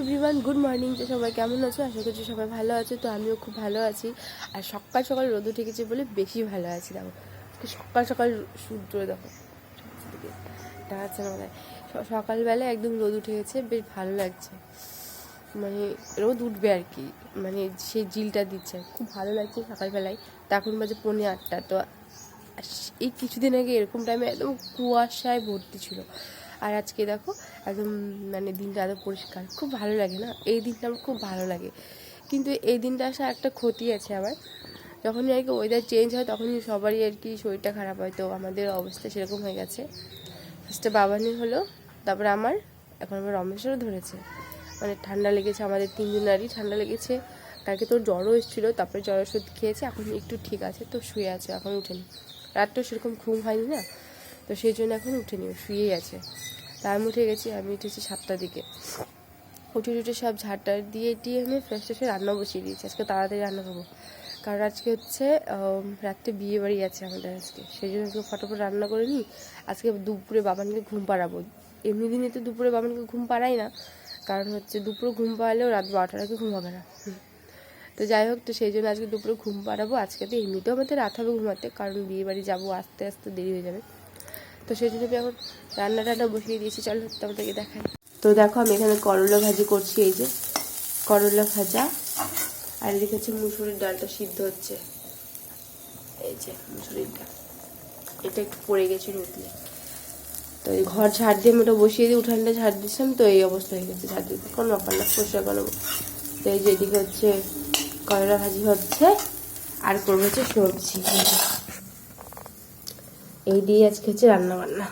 Everyone good morning তো সবাই কেমন আছো? আশা করছি সবাই ভালো আছে। তো আমিও খুব ভালো আছি। আর সকাল সকাল রোদ উঠে গেছে বলে বেশি ভালো আছি। দেখো সকাল সকাল সূর্য, দেখো দাঁড়াচ্ছে না মানে সকালবেলা একদম রোদ উঠে গেছে বেশ ভালো লাগছে। মানে রোদ উঠবে আর কি। মানে সেই জিলটা দিচ্ছে। খুব ভালো লাগছে সকালবেলায়। তো এখন বাজে পৌনে আটটা। তো এই কিছুদিন আগে এরকম টাইমে একদম কুয়াশায় ভর্তি ছিল। আর আজকে দেখো একদম মানে দিনটা এত পরিষ্কার। খুব ভালো লাগে না? এই দিনটা আমার খুব ভালো লাগে। কিন্তু এই দিনটা আসা একটা ক্ষতি আছে আবার যখনই আর কি ওয়েদার চেঞ্জ হয়, তখনই সবারই আর কি শরীরটা খারাপ হয়। তো আমাদের অবস্থা সেরকম হয়ে গেছে। ফার্স্টে বাবানি হলো, তারপরে আমার, এখন আমার রমেশেরও ধরেছে। মানে ঠান্ডা লেগেছে আমাদের তিনজনেরই, ঠান্ডা লেগেছে। কালকে তোর জ্বরও এসেছিল, তারপরে জ্বর ওষুধ খেয়েছে, এখন একটু ঠিক আছে, তো শুয়ে আছে, এখন উঠেনি। রাতটাও সেরকম ঘুম হয়নি না? তো সেই জন্য এখন উঠেনি, শুয়েই আছে। তা আমি উঠে গেছি, আমি উঠেছি সাতটার দিকে। উঠে উঠে সব ঝাড়টা দিয়ে দিয়ে আমি ফ্রেশ ফ্রেশে রান্না বসিয়ে দিয়েছি। আজকে তাড়াতাড়ি রান্না করব কারণ আজকে হচ্ছে রাত্রে বিয়ে বাড়ি আছে আমাদের আজকে। সেই জন্য আজকে ফটোফট রান্না করে নিই। আজকে দুপুরে বাবানকে ঘুম পাড়াবো। এমনি দিনে তো দুপুরে বাবানকে ঘুম পাড়াই না। কারণ হচ্ছে দুপুরে ঘুম পাড়ালেও রাত বারোটার আগে ঘুম হবে না। তো যাই হোক, তো সেই জন্য আজকে দুপুরে ঘুম পাড়াবো। আজকে তো এমনিতেও আমাদের রাত হবে ঘুমাতে। কারণ বিয়ে বাড়ি যাব আস্তে আস্তে দেরি হয়ে যাবে। তো সেই জন্য এখন রান্না টান্না বসিয়ে দিয়েছি। চলো তোমাদেরকে দেখাই। তো দেখো, আমি এখানে করলা ভাজি করছি, এই যে করলা ভাজা। আর এদিকে হচ্ছে মুসুরির ডালটা সিদ্ধ হচ্ছে। এই যে মুসুরির ডাল। এটা একটু পড়ে গেছে রুটলে তো এই ঘর ঝাড় দিয়ে আমি ওটা বসিয়ে দিয়ে উঠানটা ঝাড় দিচ্ছিলাম তো এই অবস্থা হয়ে গেছে। ঝাড় দিতে কোনো ব্যাপার না, পরিষ্কার করব তো এই যে এদিকে হচ্ছে করলা ভাজি হচ্ছে। আর করব হচ্ছে সবজি। এই দিয়ে আজকে হচ্ছে রান্না বান্না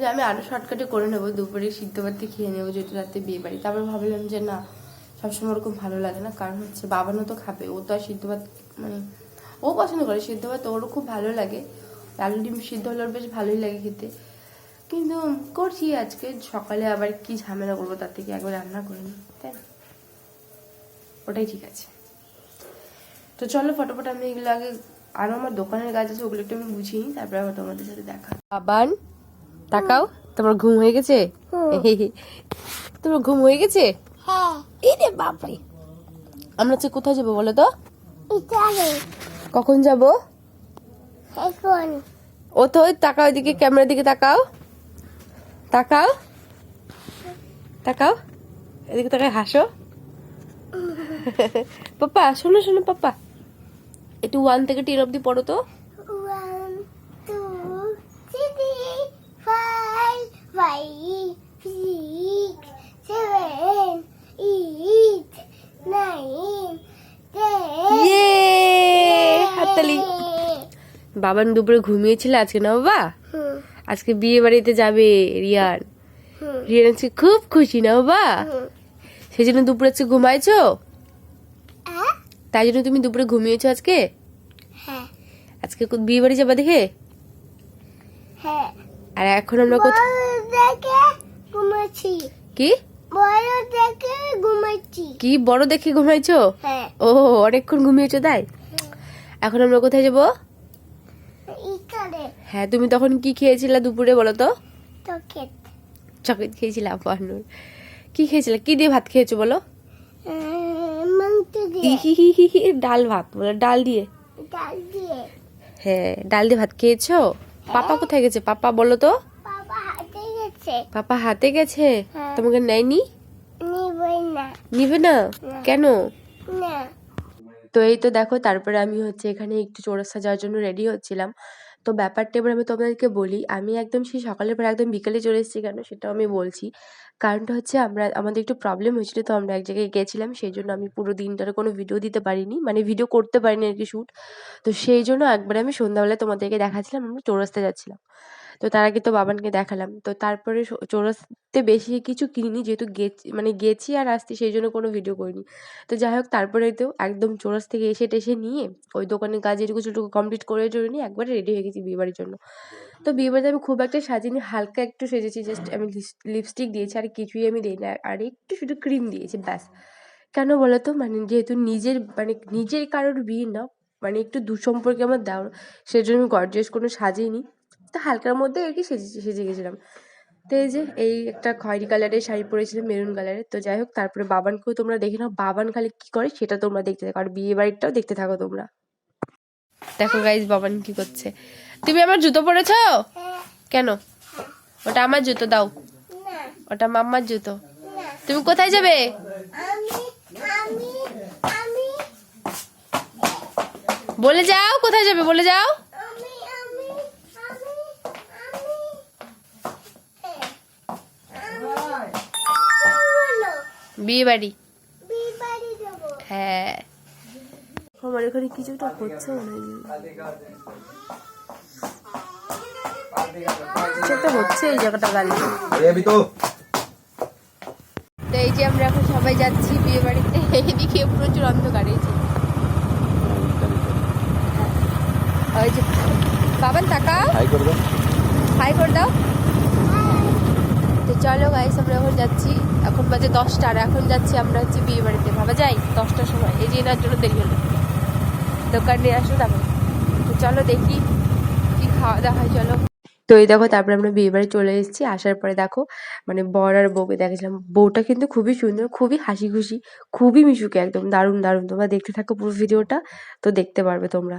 যে আমি আরও শর্টকাটে করে নেব, দুপুরে সিদ্ধ ভাতে খেয়ে নেব, যেহেতু রাতে বিয়ে বাড়ি। তারপর ভাবলাম যে না, সবসময় ওরকম ভালো লাগে না, কারণ হচ্ছে বাবানও তো খাবে, ও তো আর সিদ্ধ ভাত মানে ও পছন্দ করে, সিদ্ধ ভাত ওরও খুব ভালো লাগে। আলু ডিম সিদ্ধ হলে ওর বেশ ভালোই লাগে খেতে। কিন্তু করছি আজকে, সকালে আবার কি ঝামেলা করব তার থেকে একবার রান্না করে নিই, তাই না? ওটাই ঠিক আছে। তো চলো, ফটোফট আমি এগুলো আগে আরও আমার দোকানের কাজ আছে ওগুলো একটু আমি বুঝিয়ে নিই তারপরে আবার তোমাদের সাথে দেখা বাবান তাকাও তোমার ঘুম হয়ে গেছে? তোমার ঘুম হয়ে গেছে? হ্যাঁ। এই রে বাপরে। আমরা হচ্ছে কোথায় যাব বলো তো? কখন যাব? এখন। ও তো ওই তাকাও এদিকে ক্যামেরার দিকে তাকাও। তাকাও। তাকাও। এদিকে তাকায় হাসো। পাপা শোনো শোনো পাপা একটু ওয়ান থেকে টেন অব্দি পড়ো তো। One two three five five six seven eight nine হাততালি। বাবান দুপুরে ঘুমিয়েছিল আজকে না বাবা? আজকে বিয়ে বাড়িতে যাবে রিয়ান। রিয়ান আজকে খুব খুশি না বাবা? সেই জন্য দুপুরে আজকে ঘুমাইছো তাই জন্য তুমি দুপুরে ঘুমিয়েছো আজকে? হ্যাঁ। আজকে বিয়ে বাড়ি যাবা দেখে? হ্যাঁ। আর এখন আমরা কোথায় ঘুমাচ্ছি। কি? বড় দেখে ঘুমাচ্ছি। কি বড় দেখে ঘুমাইছো? হ্যাঁ। ও অনেকক্ষণ ঘুমিয়েছো তাই? এখন আমরা কোথায় যাব? হ্যাঁ তুমি তখন কি খেয়েছিলে দুপুরে বলো তো? চকেট চকলেট খেয়েছিলাম কি খেয়েছিলে? কি দিয়ে ভাত খেয়েছো বলো? ডাল ভাত বলো ডাল দিয়ে। ডাল দিয়ে। হ্যাঁ ডাল দিয়ে ভাত খেয়েছো? পাপা কোথায় গেছে? পাপা বলো তো। পাপা হাতে গেছে। হ্যাঁ। তোমাকে নেয়নি? নিবে না। কেন? তো এই তো দেখো তারপরে আমি হচ্ছে এখানে একটু চৌরাস্তা যাওয়ার জন্য রেডি হচ্ছিলাম। তো ব্যাপারটা এবার আমি তোমাদেরকে বলি, আমি একদম সেই সকালের পর একদম বিকেলে চলে এসেছি কেন সেটাও আমি বলছি। কারণটা হচ্ছে আমরা, আমাদের একটু প্রবলেম হয়েছিল তো আমরা এক জায়গায় গেছিলাম সেই জন্য আমি পুরো দিনটার কোনো ভিডিও দিতে পারিনি মানে ভিডিও করতে পারিনি আর কি শ্যুট তো সেই জন্য একবারে আমি সন্ধ্যাবেলায় তোমাদেরকে দেখাচ্ছিলাম, আমরা চৌরাস্তা যাচ্ছিলাম। তো তার আগে তো বাবানকে দেখালাম। তো তারপরে চৌরাস্তাতে বেশি কিছু কিনিনি যেহেতু গেছি মানে গেছি আর আসছি সেই জন্য কোনো ভিডিও করিনি। তো যাই হোক তারপরে তো একদম চোরাস থেকে এসে টেসে নিয়ে ওই দোকানের কাজ এটুকু সেটুকু কমপ্লিট করে টরে নিয়ে একবারে রেডি হয়ে গেছি বিয়েবাড়ির জন্য। তো বিয়েবাড়িতে আমি খুব একটা সাজিনি, হালকা একটু সেজেছি জাস্ট আমি লিপস্টিক দিয়েছি আর কিছুই আমি দিই না আর একটু শুধু ক্রিম দিয়েছি, ব্যাস। কেন বলো তো মানে যেহেতু নিজের মানে নিজের কারোর বিয়ে না মানে একটু দুঃসম্পর্কে আমার দেওয়ার সেজন্য আমি গর্জিয়াস কোনো সাজিনি। তো হালকার মধ্যে আর কি সেজে সেজে গেছিলাম। তো এই যে এই একটা খয়েরি কালারের শাড়ি পরেছিল মেরুন কালারের তো যাই হোক, তারপরে বাবানকেও তোমরা দেখে নাও, বাবান খালি কি করে সেটা তোমরা দেখতে থাকো, আর বিয়ে বাড়িটাও দেখতে থাকো তোমরা। দেখো গাইজ বাবান কি করছে। তুমি আমার জুতো পরেছো? কেন? ওটা আমার জুতো, দাও। ওটা মাম্মার জুতো। তুমি কোথায় যাবে? বলে যাও, কোথায় যাবে? বলে যাও। বিয়ে বাড়ি হ্যাঁ। আমার এখানে কিছুটা হচ্ছে সেটা হচ্ছে এই জায়গাটা গাড়ি। তো। এই যে আমরা এখন সবাই যাচ্ছি বিয়ে বাড়িতে এদিকে প্রচুর অন্ধকার এই যে। বাবান তাকা হাই হাই করে দাও চলো গাইস আমরা এখন যাচ্ছি এখন বাজে দশটা আর এখন যাচ্ছি আমরা হচ্ছে বিয়ে বাড়িতে ভাবা যাই দশটার সময় এই যে জন্য দেরি হলো দোকান নিয়ে আসো তারপর চলো দেখি কি খাওয়া দাওয়া হয় চলো তো এই দেখো তারপরে আমরা বিয়ে বাড়ি চলে এসেছি আসার পরে দেখো মানে বর আর বউকে দেখেছিলাম বউটা কিন্তু খুবই সুন্দর খুবই হাসি খুশি খুবই মিশুকে একদম দারুণ দারুণ তোমরা দেখতে থাকো পুরো ভিডিওটা তো দেখতে পারবে তোমরা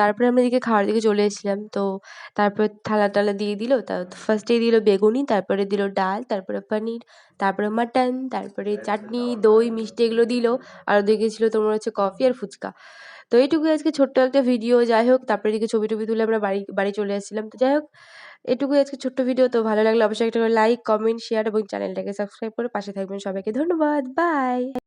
তারপরে আমরা এদিকে খাওয়ার দিকে চলে এসেছিলাম। তো তারপরে থালা টালা দিয়ে দিল, তা ফার্স্টে দিল বেগুনি, তারপরে দিল ডাল, তারপরে পনির, তারপরে মাটন তারপরে চাটনি, দই, মিষ্টি এগুলো দিল। আর ওদিকে ছিল তোমার হচ্ছে কফি আর ফুচকা। তো এইটুকু আজকে ছোট্ট একটা ভিডিও যাই হোক, তারপরে এদিকে ছবি টবি তুলে আমরা বাড়ি বাড়ি চলে আসছিলাম। তো যাই হোক, এটুকুই আজকে ছোট্ট ভিডিও তো ভালো লাগলে অবশ্যই একটা লাইক কমেন্ট শেয়ার এবং চ্যানেলটাকে সাবস্ক্রাইব করে পাশে থাকবেন সবাইকে। ধন্যবাদ বাই